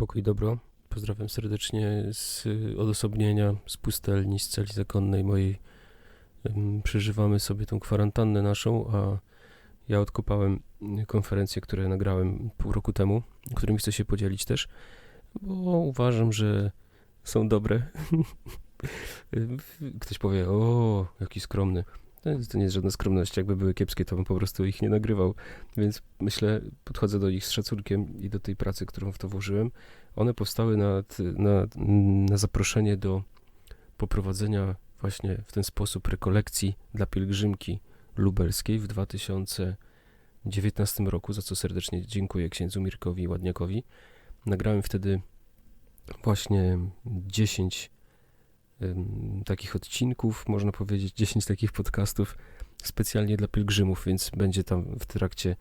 Pokój dobro. Pozdrawiam serdecznie z odosobnienia, z pustelni, z celi zakonnej mojej. Przeżywamy sobie tą kwarantannę naszą, a ja odkopałem konferencje, które nagrałem pół roku temu, którymi chcę się podzielić też, bo uważam, że są dobre. Ktoś powie, o, jaki skromny. To nie jest żadna skromność. Jakby były kiepskie, to bym po prostu ich nie nagrywał. Więc myślę, podchodzę do nich z szacunkiem i do tej pracy, którą w to włożyłem. One powstały na, na, na zaproszenie do poprowadzenia właśnie w ten sposób rekolekcji dla pielgrzymki lubelskiej w 2019 roku, za co serdecznie dziękuję księdzu Mirkowi Ładniakowi. Nagrałem wtedy właśnie 10 ym, takich odcinków, można powiedzieć 10 takich podcastów specjalnie dla pielgrzymów, więc będzie tam w trakcie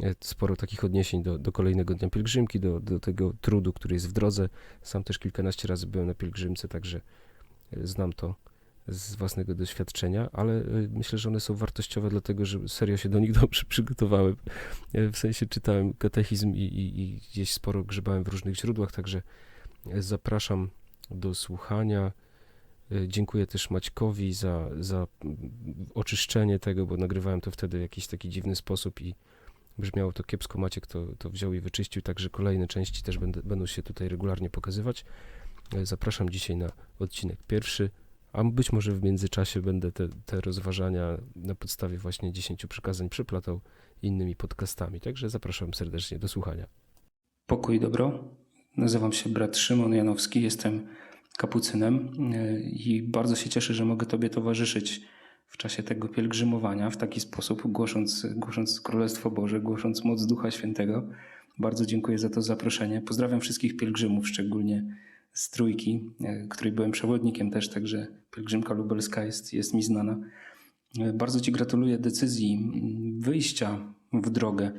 e, sporo takich odniesień do, do kolejnego dnia pielgrzymki, do, do tego trudu, który jest w drodze. Sam też kilkanaście razy byłem na pielgrzymce, także e, znam to z własnego doświadczenia, ale e, myślę, że one są wartościowe, dlatego że serio się do nich dobrze przygotowałem. W sensie czytałem katechizm i, i, i gdzieś sporo grzebałem w różnych źródłach, także zapraszam do słuchania. E, Dziękuję też Maćkowi za, za oczyszczenie tego, bo nagrywałem to wtedy w jakiś taki dziwny sposób i brzmiało to kiepsko. Maciek to, to wziął i wyczyścił, także kolejne części też będę, będą się tutaj regularnie pokazywać. E, Zapraszam dzisiaj na odcinek pierwszy, a być może w międzyczasie będę te, te rozważania na podstawie właśnie 10 przykazań przeplatał innymi podcastami. Także zapraszam serdecznie do słuchania. Pokój dobro. Nazywam się brat Szymon Janowski, jestem kapucynem e, i bardzo się cieszę, że mogę Tobie towarzyszyć w czasie tego pielgrzymowania w taki sposób, głosząc, głosząc Królestwo Boże, głosząc moc Ducha Świętego. Bardzo dziękuję za to zaproszenie. Pozdrawiam wszystkich pielgrzymów, szczególnie z Trójki, e, której byłem przewodnikiem też, także pielgrzymka lubelska jest, jest mi znana. E, Bardzo Ci gratuluję decyzji wyjścia w drogę.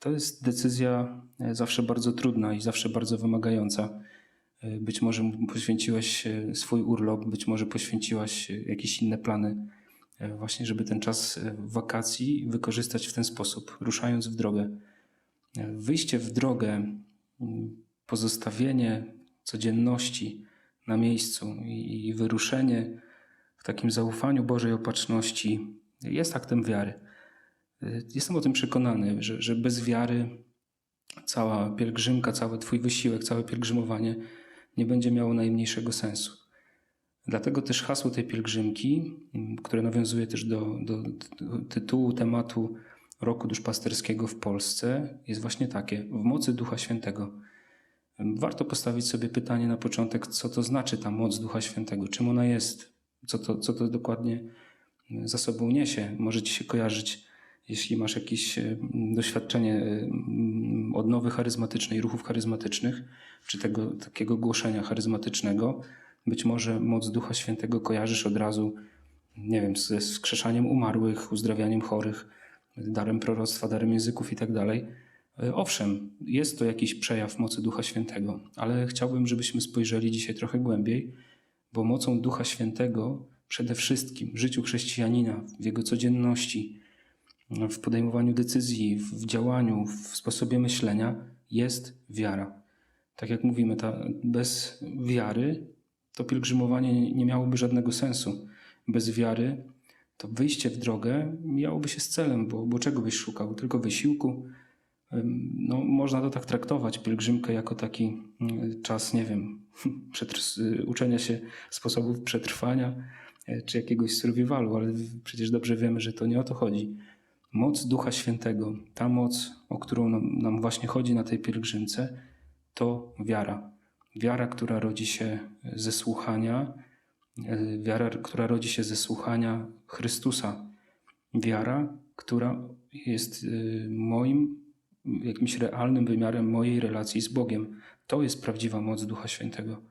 To jest decyzja zawsze bardzo trudna i zawsze bardzo wymagająca. E, Być może poświęciłeś e, swój urlop, być może poświęciłaś e, jakieś inne plany, właśnie żeby ten czas wakacji wykorzystać w ten sposób, ruszając w drogę. Wyjście w drogę, pozostawienie codzienności na miejscu i wyruszenie w takim zaufaniu Bożej opatrzności jest aktem wiary. Jestem o tym przekonany, że, że bez wiary cała pielgrzymka, cały Twój wysiłek, całe pielgrzymowanie nie będzie miało najmniejszego sensu. Dlatego też hasło tej pielgrzymki, które nawiązuje też do, do tytułu, tematu roku duszpasterskiego w Polsce, jest właśnie takie: w mocy Ducha Świętego. Warto postawić sobie pytanie na początek, co to znaczy ta moc Ducha Świętego, czym ona jest, co to, co to dokładnie za sobą niesie. Może ci się kojarzyć, jeśli masz jakieś e, doświadczenie e, odnowy charyzmatycznej, ruchów charyzmatycznych, czy tego takiego głoszenia charyzmatycznego, być może moc Ducha Świętego kojarzysz od razu, nie wiem, ze wskrzeszaniem umarłych, uzdrawianiem chorych, darem proroctwa, darem języków i tak. E, Owszem, jest to jakiś przejaw mocy Ducha Świętego, ale chciałbym, żebyśmy spojrzeli dzisiaj trochę głębiej, bo mocą Ducha Świętego przede wszystkim w życiu chrześcijanina, w jego codzienności, w podejmowaniu decyzji, w działaniu, w sposobie myślenia jest wiara. Tak jak mówimy, ta, bez wiary to pielgrzymowanie nie- miałoby żadnego sensu. Bez wiary to wyjście w drogę miałoby się z celem, bo, bo czego byś szukał? Tylko wysiłku, no, można to tak traktować, pielgrzymkę jako taki y, czas, nie wiem, y, uczenia się sposobów przetrwania y, czy jakiegoś survivalu, ale przecież dobrze wiemy, że to nie o to chodzi. Moc Ducha Świętego, ta moc, o którą nam, właśnie chodzi na tej pielgrzymce, to wiara. Wiara, która rodzi się ze słuchania, y, wiara, która rodzi się ze słuchania Chrystusa. Wiara, która jest y, moim jakimś realnym wymiarem mojej relacji z Bogiem. To jest prawdziwa moc Ducha Świętego.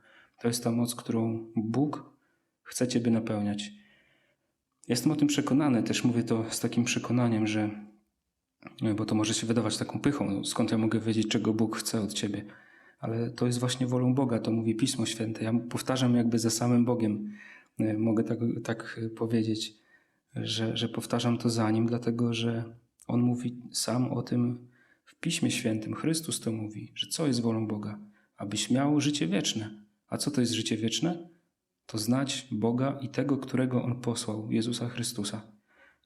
To jest ta moc, którą Bóg chce Ciebie napełniać. Jestem o tym przekonany, też mówię to z takim przekonaniem, że, bo to może się wydawać taką pychą, no, skąd ja mogę wiedzieć, czego Bóg chce od Ciebie. Ale to jest właśnie wolą Boga, to mówi Pismo Święte. Ja powtarzam jakby za samym Bogiem, e, mogę tak, tak powiedzieć, że, że powtarzam to za Nim, dlatego że On mówi sam o tym w Piśmie Świętym. Chrystus to mówi, że co jest wolą Boga, abyś miał życie wieczne. A co to jest życie wieczne? To znać Boga i tego, którego On posłał, Jezusa Chrystusa.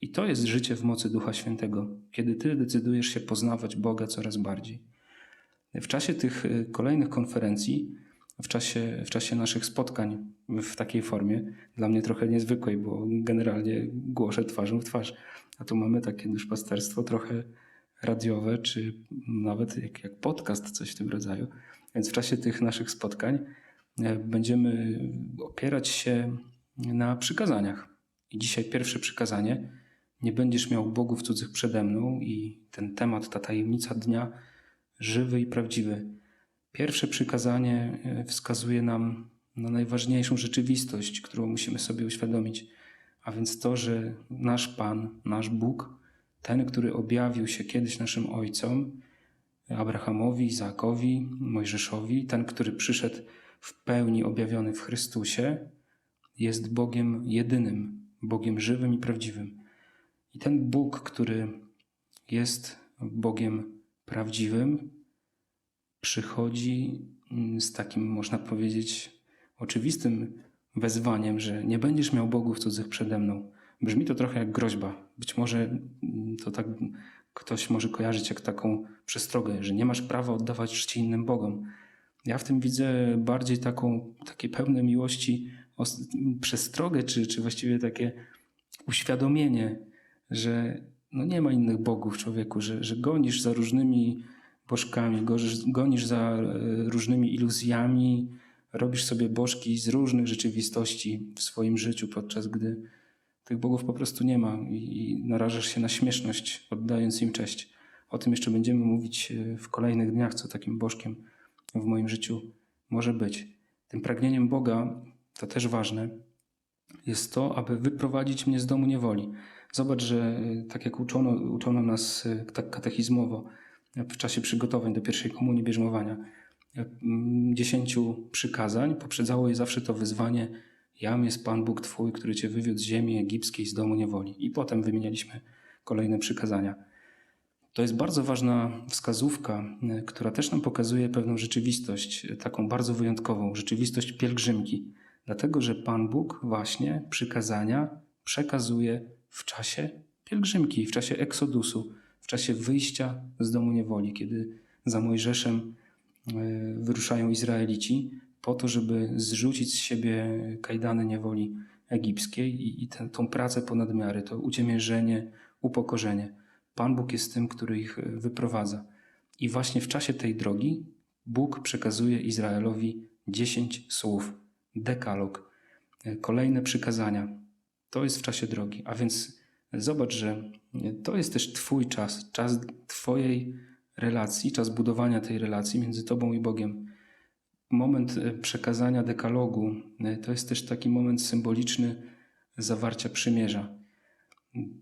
I to jest życie w mocy Ducha Świętego, kiedy Ty decydujesz się poznawać Boga coraz bardziej. W czasie tych y, kolejnych konferencji, w czasie, w czasie naszych spotkań w takiej formie, dla mnie trochę niezwykłej, bo generalnie głoszę twarzą w twarz, a tu mamy takie duszpasterstwo trochę radiowe, czy nawet jak, jak podcast, coś w tym rodzaju. Więc w czasie tych naszych spotkań będziemy opierać się na przykazaniach. I dzisiaj pierwsze przykazanie: Nie będziesz miał bogów cudzych przede mną, i ten temat, ta tajemnica dnia, żywy i prawdziwy. Pierwsze przykazanie e, wskazuje nam na najważniejszą rzeczywistość, którą musimy sobie uświadomić, a więc to, że nasz Pan, nasz Bóg, ten, który objawił się kiedyś naszym ojcom, Abrahamowi, Izaakowi, Mojżeszowi, ten, który przyszedł w pełni objawiony w Chrystusie, jest Bogiem jedynym, Bogiem żywym i prawdziwym. I ten Bóg, który jest Bogiem prawdziwym, przychodzi z takim, można powiedzieć, oczywistym wezwaniem, że nie będziesz miał bogów cudzych przede mną. Brzmi to trochę jak groźba. Być może to tak ktoś może kojarzyć jak taką przestrogę, że nie masz prawa oddawać czci innym bogom. Ja w tym widzę bardziej taką, takie pełne miłości przestrogę, czy, czy właściwie takie uświadomienie, że no nie ma innych bogów człowieku, że, że gonisz za różnymi bożkami, gonisz, za e, różnymi iluzjami, robisz sobie bożki z różnych rzeczywistości w swoim życiu, podczas gdy tych bogów po prostu nie ma i, i narażasz się na śmieszność, oddając im cześć. O tym jeszcze będziemy mówić e, w kolejnych dniach, co takim bożkiem w moim życiu może być. Tym pragnieniem Boga, to też ważne, jest to, aby wyprowadzić mnie z domu niewoli. Zobacz, że e, tak jak uczono, uczono nas tak katechizmowo w czasie przygotowań do pierwszej komunii bierzmowania, dziesięciu przykazań, poprzedzało je zawsze to wyzwanie Jam jest Pan Bóg Twój, który Cię wywiódł z ziemi egipskiej, z domu niewoli. I potem wymienialiśmy kolejne przykazania. To jest bardzo ważna wskazówka, która też nam pokazuje pewną rzeczywistość, taką bardzo wyjątkową, rzeczywistość pielgrzymki. Dlatego, że Pan Bóg właśnie przykazania przekazuje w czasie pielgrzymki, w czasie eksodusu, w czasie wyjścia z domu niewoli, kiedy za Mojżeszem e, wyruszają Izraelici po to, żeby zrzucić z siebie kajdany niewoli egipskiej i, i tę, pracę ponad miarę, to uciemiężenie, upokorzenie. Pan Bóg jest tym, który ich wyprowadza. I właśnie w czasie tej drogi Bóg przekazuje Izraelowi dziesięć słów, dekalog, e, kolejne przykazania. To jest w czasie drogi. A więc zobacz, że to jest też Twój czas, czas Twojej relacji, czas budowania tej relacji między Tobą i Bogiem. Moment e, przekazania dekalogu e, to jest też taki moment symboliczny zawarcia przymierza.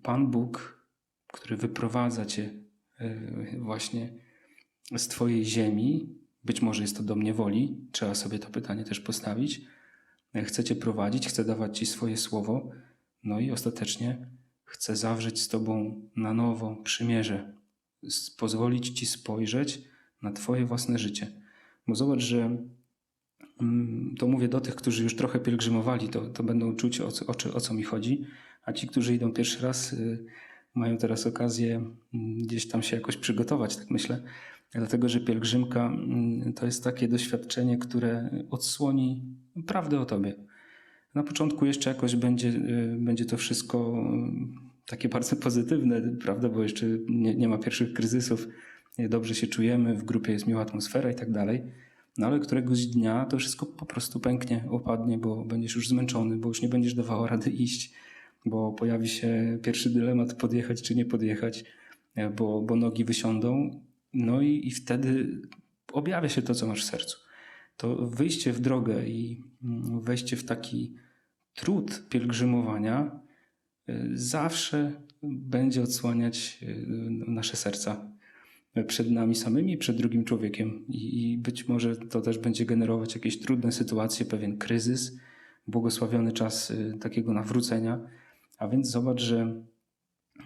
Pan Bóg, który wyprowadza Cię e, właśnie z Twojej ziemi, być może jest to dom niewoli, trzeba sobie to pytanie też postawić, chce Cię prowadzić, chce dawać Ci swoje słowo, no i ostatecznie chce zawrzeć z Tobą na nowo przymierze, pozwolić Ci spojrzeć na Twoje własne życie. Bo zobacz, że mm, to mówię do tych, którzy już trochę pielgrzymowali, to, to będą czuć o o, o co mi chodzi, a ci, którzy idą pierwszy raz, y, mają teraz okazję mm, gdzieś tam się jakoś przygotować, tak myślę. Dlatego, że pielgrzymka mm, to jest takie doświadczenie, które odsłoni prawdę o Tobie. Na początku jeszcze jakoś będzie, y, będzie to wszystko y, takie bardzo pozytywne, prawda, bo jeszcze nie, nie ma pierwszych kryzysów, dobrze się czujemy, w grupie jest miła atmosfera i tak dalej. No ale któregoś dnia to wszystko po prostu pęknie, opadnie, bo będziesz już zmęczony, bo już nie będziesz dawała rady iść, bo pojawi się pierwszy dylemat podjechać czy nie podjechać, e, bo, bo nogi wysiądą. No i, i wtedy objawia się to, co masz w sercu. To wyjście w drogę i mm, wejście w taki trud pielgrzymowania y, zawsze będzie odsłaniać y, nasze serca przed nami samymi, przed drugim człowiekiem. I, być może to też będzie generować jakieś trudne sytuacje, pewien kryzys, błogosławiony czas takiego nawrócenia. A więc zobacz, że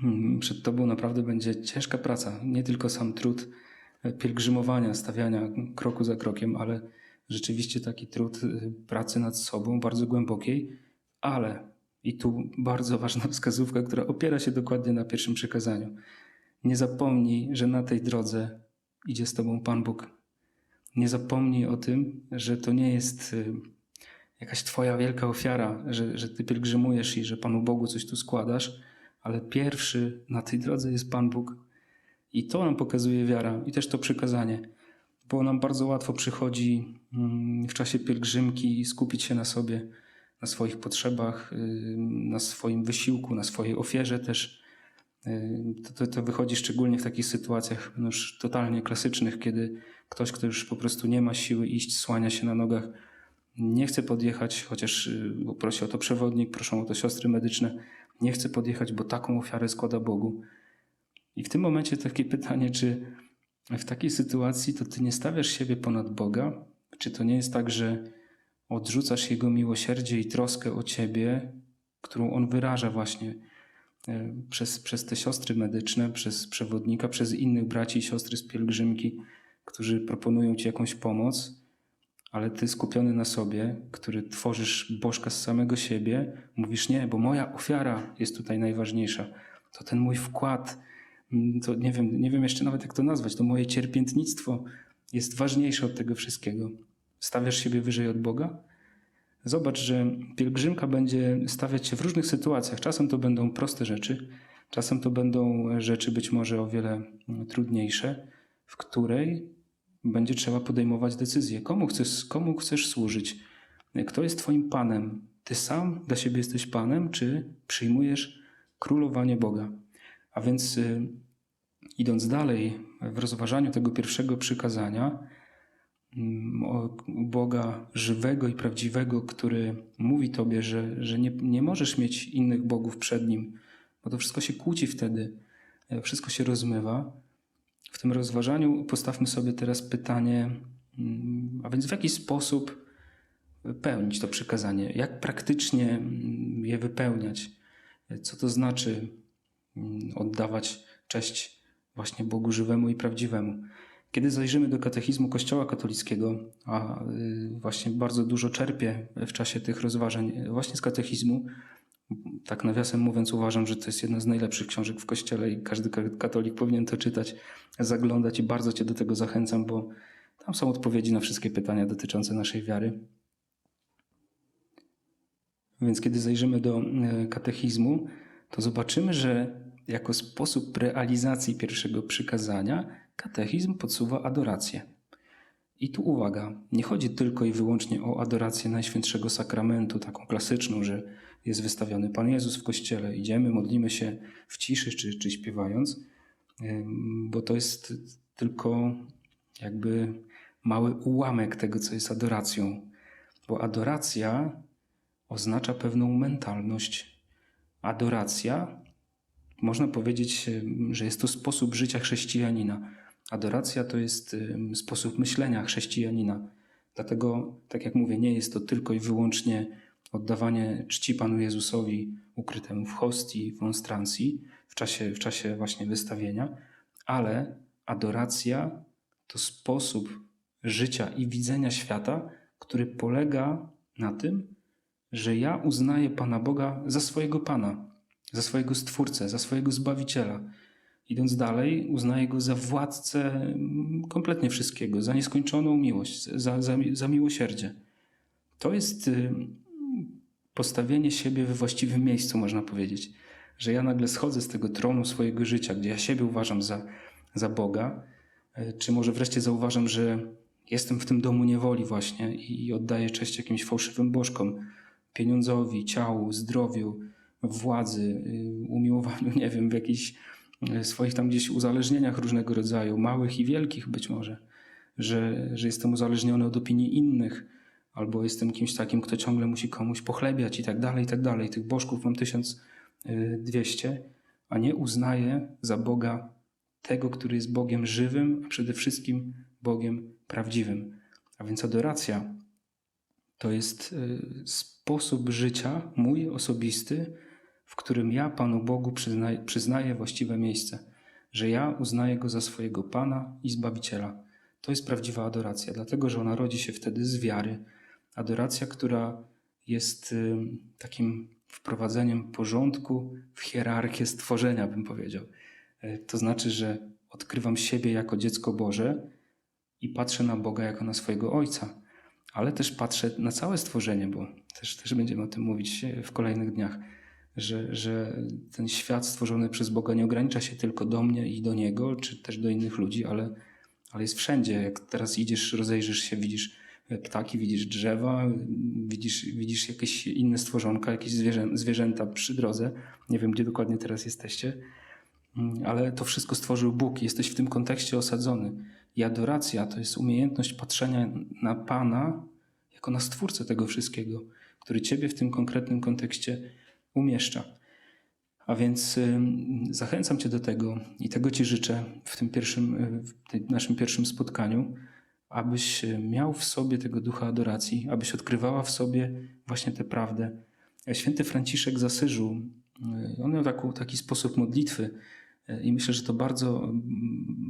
mm, przed Tobą naprawdę będzie ciężka praca, nie tylko sam trud, pielgrzymowania, stawiania kroku za krokiem, ale rzeczywiście taki trud y, pracy nad sobą, bardzo głębokiej, ale i tu bardzo ważna wskazówka, która opiera się dokładnie na pierwszym przykazaniu. Nie zapomnij, że na tej drodze idzie z tobą Pan Bóg. Nie zapomnij o tym, że to nie jest y, jakaś twoja wielka ofiara, że, że ty pielgrzymujesz i że Panu Bogu coś tu składasz, ale pierwszy na tej drodze jest Pan Bóg. I to nam pokazuje wiara i też to przykazanie, bo nam bardzo łatwo przychodzi mm, w czasie pielgrzymki skupić się na sobie, na swoich potrzebach, y, na swoim wysiłku, na swojej ofierze też. Y, To, to, to wychodzi szczególnie w takich sytuacjach no już totalnie klasycznych, kiedy ktoś, kto już po prostu nie ma siły iść, słania się na nogach, nie chce podjechać, chociaż y, bo prosi o to przewodnik, proszą o to siostry medyczne, nie chce podjechać, bo taką ofiarę składa Bogu. I w tym momencie takie pytanie, czy w takiej sytuacji to ty nie stawiasz siebie ponad Boga? Czy to nie jest tak, że odrzucasz Jego miłosierdzie i troskę o ciebie, którą On wyraża właśnie e, przez, przez te siostry medyczne, przez przewodnika, przez innych braci i siostry z pielgrzymki, którzy proponują ci jakąś pomoc, ale ty skupiony na sobie, który tworzysz bożka z samego siebie, mówisz nie, bo moja ofiara jest tutaj najważniejsza. To ten mój wkład, mm, to nie wiem, nie wiem jeszcze nawet jak to nazwać, to moje cierpiętnictwo jest ważniejsze od tego wszystkiego. Stawiasz siebie wyżej od Boga? Zobacz, że pielgrzymka będzie stawiać się w różnych sytuacjach. Czasem to będą proste rzeczy, czasem to będą rzeczy być może o wiele mm, trudniejsze, w której będzie trzeba podejmować decyzję. Komu chcesz, komu chcesz służyć? Kto jest Twoim Panem? Ty sam dla siebie jesteś Panem, czy przyjmujesz królowanie Boga? A więc, y, idąc dalej w rozważaniu tego pierwszego przykazania, mm, Boga żywego i prawdziwego, który mówi Tobie, że, że nie, nie możesz mieć innych bogów przed Nim, bo to wszystko się kłóci wtedy, wszystko się rozmywa. W tym rozważaniu. Postawmy sobie teraz pytanie, mm, a więc w jaki sposób pełnić to przykazanie, jak praktycznie mm, je wypełniać, co to znaczy mm, oddawać cześć właśnie Bogu żywemu i prawdziwemu. Kiedy zajrzymy do katechizmu Kościoła katolickiego, a y, właśnie bardzo dużo czerpię w czasie tych rozważań właśnie z katechizmu, tak nawiasem mówiąc, uważam, że to jest jedna z najlepszych książek w Kościele i każdy ka- katolik powinien to czytać, zaglądać i bardzo Cię do tego zachęcam, bo tam są odpowiedzi na wszystkie pytania dotyczące naszej wiary. Więc kiedy zajrzymy do e, katechizmu, to zobaczymy, że jako sposób realizacji pierwszego przykazania katechizm podsuwa adorację. I tu uwaga, nie chodzi tylko i wyłącznie o adorację Najświętszego Sakramentu, taką klasyczną, że jest wystawiony Pan Jezus w kościele, idziemy, modlimy się w ciszy czy, czy śpiewając, bo to jest tylko jakby mały ułamek tego, co jest adoracją. Bo adoracja oznacza pewną mentalność. Adoracja, można powiedzieć, że jest to sposób życia chrześcijanina. Adoracja to jest sposób myślenia chrześcijanina. Dlatego, tak jak mówię, nie jest to tylko i wyłącznie oddawanie czci Panu Jezusowi ukrytemu w hostii, w monstrancji, w czasie, w czasie właśnie wystawienia, ale adoracja to sposób życia i widzenia świata, który polega na tym, że ja uznaję Pana Boga za swojego Pana, za swojego Stwórcę, za swojego Zbawiciela. Idąc dalej, uznaję Go za władcę mm, kompletnie wszystkiego, za nieskończoną miłość, za, za, za miłosierdzie. To jest y, postawienie siebie we właściwym miejscu, można powiedzieć. Że ja nagle schodzę z tego tronu swojego życia, gdzie ja siebie uważam za, za Boga, e, czy może wreszcie zauważam, że jestem w tym domu niewoli właśnie i oddaję cześć jakimś fałszywym bożkom, pieniądzowi, ciału, zdrowiu, władzy, y, umiłowaniu, nie wiem, w jakichś y, swoich tam gdzieś uzależnieniach różnego rodzaju, małych i wielkich być może, że, że jestem uzależniony od opinii innych, albo jestem kimś takim, kto ciągle musi komuś pochlebiać i tak dalej, i tak dalej. Tych bożków mam 1200, a nie uznaję za Boga tego, który jest Bogiem żywym, a przede wszystkim Bogiem prawdziwym. A więc adoracja to jest y, sposób życia mój osobisty, w którym ja Panu Bogu przyznaję, przyznaję właściwe miejsce. że ja uznaję Go za swojego Pana i Zbawiciela. To jest prawdziwa adoracja, dlatego że ona rodzi się wtedy z wiary. Adoracja, która jest y, takim wprowadzeniem porządku w hierarchię stworzenia, bym powiedział. Y, To znaczy, że odkrywam siebie jako dziecko Boże i patrzę na Boga jako na swojego Ojca, ale też patrzę na całe stworzenie, bo też, też będziemy o tym mówić w kolejnych dniach, że, że ten świat stworzony przez Boga nie ogranicza się tylko do mnie i do Niego, czy też do innych ludzi, ale, ale jest wszędzie. Jak teraz idziesz, rozejrzysz się, widzisz ptaki, widzisz drzewa, widzisz, widzisz jakieś inne stworzonka, jakieś zwierzę, zwierzęta przy drodze. Nie wiem, gdzie dokładnie teraz jesteście, Mm, ale to wszystko stworzył Bóg. Jesteś w tym kontekście osadzony. I adoracja to jest umiejętność patrzenia na Pana jako na stwórcę tego wszystkiego, który Ciebie w tym konkretnym kontekście umieszcza. A więc zachęcam Cię do tego i tego Ci życzę w tym pierwszym, w naszym pierwszym spotkaniu, abyś y, miał w sobie tego ducha adoracji, abyś odkrywała w sobie właśnie tę prawdę. Święty Franciszek z Asyżu, y, on miał taką, taki sposób modlitwy y, i myślę, że to bardzo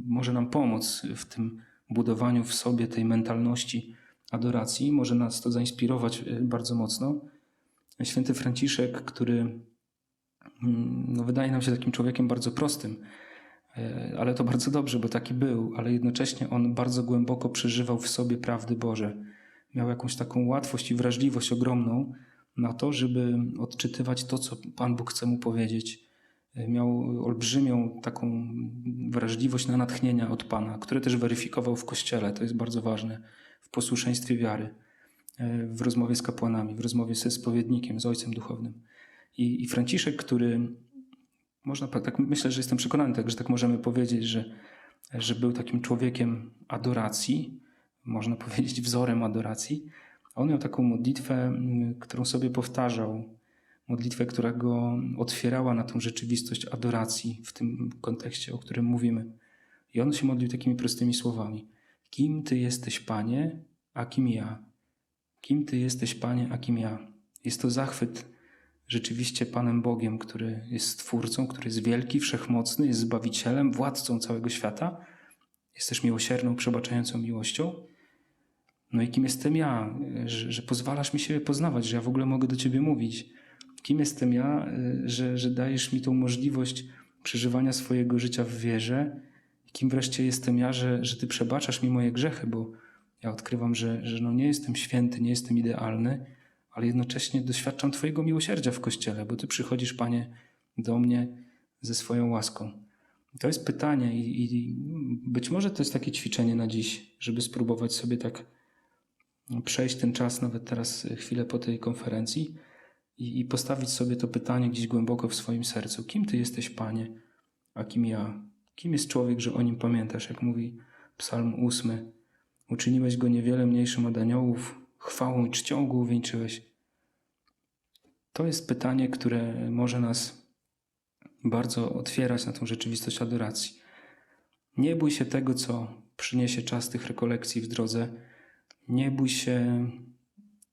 może nam pomóc w tym budowaniu w sobie tej mentalności adoracji. Może nas to zainspirować bardzo mocno. Święty Franciszek, który mm, no, wydaje nam się takim człowiekiem bardzo prostym, e, ale to bardzo dobrze, bo taki był, ale jednocześnie on bardzo głęboko przeżywał w sobie prawdy Boże. Miał jakąś taką łatwość i wrażliwość ogromną na to, żeby odczytywać to, co Pan Bóg chce mu powiedzieć. E, Miał olbrzymią taką wrażliwość na natchnienia od Pana, które też weryfikował w Kościele, to jest bardzo ważne, w posłuszeństwie wiary, e, w rozmowie z kapłanami, w rozmowie ze spowiednikiem, z Ojcem Duchownym. I, i Franciszek, który można tak myślę, że jestem przekonany, że tak możemy powiedzieć, że, że był takim człowiekiem adoracji, można powiedzieć wzorem adoracji. On miał taką modlitwę, mm, którą sobie powtarzał, modlitwę, która go otwierała na tą rzeczywistość adoracji w tym kontekście, o którym mówimy. I on się modlił takimi prostymi słowami: Kim ty jesteś, Panie, a kim ja? Kim ty jesteś, Panie, a kim ja? Jest to zachwyt rzeczywiście Panem Bogiem, który jest Stwórcą, który jest wielki, wszechmocny, jest Zbawicielem, władcą całego świata. Jest też miłosierną, przebaczającą miłością. No i kim jestem ja, że, że pozwalasz mi siebie poznawać, że ja w ogóle mogę do Ciebie mówić. Kim jestem ja, że, że dajesz mi tą możliwość przeżywania swojego życia w wierze. Kim wreszcie jestem ja, że, że Ty przebaczasz mi moje grzechy, bo ja odkrywam, że, że no nie jestem święty, nie jestem idealny, ale jednocześnie doświadczam Twojego miłosierdzia w Kościele, bo Ty przychodzisz, Panie, do mnie ze swoją łaską. To jest pytanie i, i być może to jest takie ćwiczenie na dziś, żeby spróbować sobie tak przejść ten czas, nawet teraz chwilę po tej konferencji i, i postawić sobie to pytanie gdzieś głęboko w swoim sercu. Kim Ty jesteś, Panie, a kim ja? Kim jest człowiek, że o nim pamiętasz, jak mówi Psalm 8. Uczyniłeś go niewiele mniejszym od aniołów, chwałą i czcią go uwieńczyłeś. To jest pytanie, które może nas bardzo otwierać na tą rzeczywistość adoracji. Nie bój się tego, co przyniesie czas tych rekolekcji w drodze. Nie bój się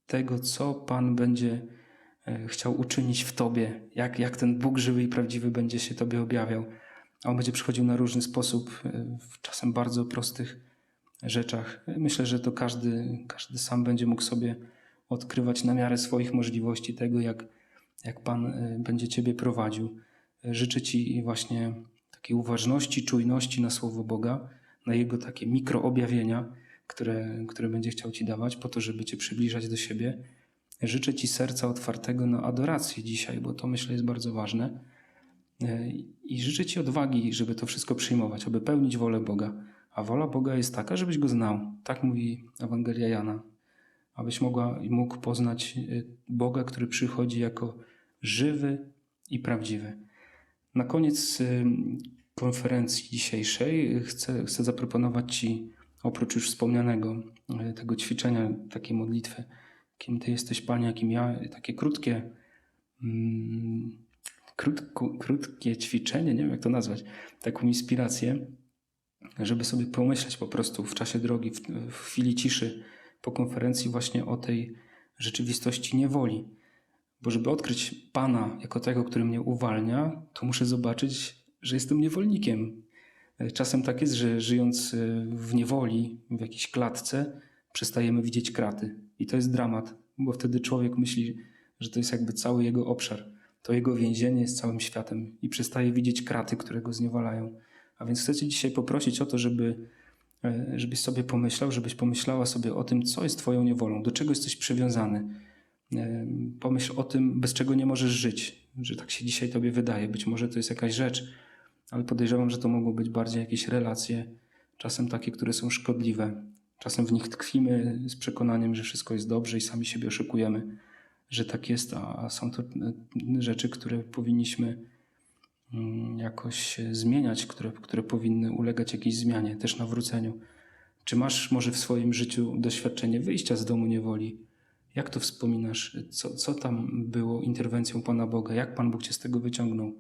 tego, co Pan będzie e, chciał uczynić w Tobie, jak, jak ten Bóg żywy i prawdziwy będzie się Tobie objawiał. A On będzie przychodził na różny sposób, e, w czasem bardzo prostych rzeczach. Myślę, że to każdy, każdy sam będzie mógł sobie odkrywać na miarę swoich możliwości tego, jak, jak Pan e, będzie Ciebie prowadził. Życzę Ci właśnie takiej uważności, czujności na Słowo Boga, na Jego takie mikroobjawienia, które, które będzie chciał Ci dawać, po to, żeby Cię przybliżać do siebie. Życzę Ci serca otwartego na adorację dzisiaj, bo to myślę jest bardzo ważne. E, I życzę Ci odwagi, żeby to wszystko przyjmować, aby pełnić wolę Boga. A wola Boga jest taka, żebyś Go znał. Tak mówi Ewangelia Jana. Abyś mogła mógł poznać e, Boga, który przychodzi jako żywy i prawdziwy. Na koniec y, konferencji dzisiejszej chcę, chcę zaproponować Ci, oprócz już wspomnianego y, tego ćwiczenia, takiej modlitwy, kim Ty jesteś, Panie, a kim ja, takie krótkie, mm, krótko, krótkie ćwiczenie, nie wiem jak to nazwać, taką inspirację, żeby sobie pomyśleć po prostu w czasie drogi, w, w chwili ciszy po konferencji właśnie o tej rzeczywistości niewoli. Bo żeby odkryć Pana jako tego, który mnie uwalnia, to muszę zobaczyć, że jestem niewolnikiem. Czasem tak jest, że żyjąc e, w niewoli, w jakiejś klatce, przestajemy widzieć kraty. I to jest dramat, bo wtedy człowiek myśli, że to jest jakby cały jego obszar. To jego więzienie jest całym światem i przestaje widzieć kraty, które go zniewalają. A więc chcę Cię dzisiaj poprosić o to, żeby, żebyś sobie pomyślał, żebyś pomyślała sobie o tym, co jest Twoją niewolą, do czego jesteś przywiązany. E, Pomyśl o tym, bez czego nie możesz żyć, że tak się dzisiaj Tobie wydaje. Być może to jest jakaś rzecz, ale podejrzewam, że to mogą być bardziej jakieś relacje, czasem takie, które są szkodliwe. Czasem w nich tkwimy z przekonaniem, że wszystko jest dobrze i sami siebie oszukujemy, że tak jest, a są to e, rzeczy, które powinniśmy jakoś e, zmieniać, które, które powinny ulegać jakiejś zmianie, też nawróceniu. Czy masz może w swoim życiu doświadczenie wyjścia z domu niewoli? Jak to wspominasz? Co, co tam było interwencją Pana Boga? Jak Pan Bóg cię z tego wyciągnął?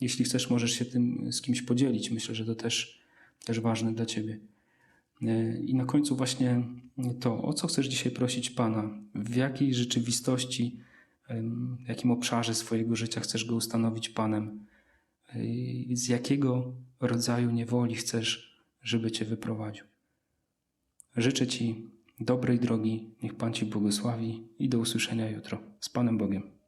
Jeśli chcesz, możesz się tym z kimś podzielić. Myślę, że to też, też ważne dla Ciebie. E, I na końcu właśnie to, o co chcesz dzisiaj prosić Pana? W jakiej rzeczywistości, w jakim obszarze swojego życia chcesz Go ustanowić Panem? Z jakiego rodzaju niewoli chcesz, żeby Cię wyprowadził? Życzę Ci dobrej drogi, niech Pan Ci błogosławi i do usłyszenia jutro. Z Panem Bogiem.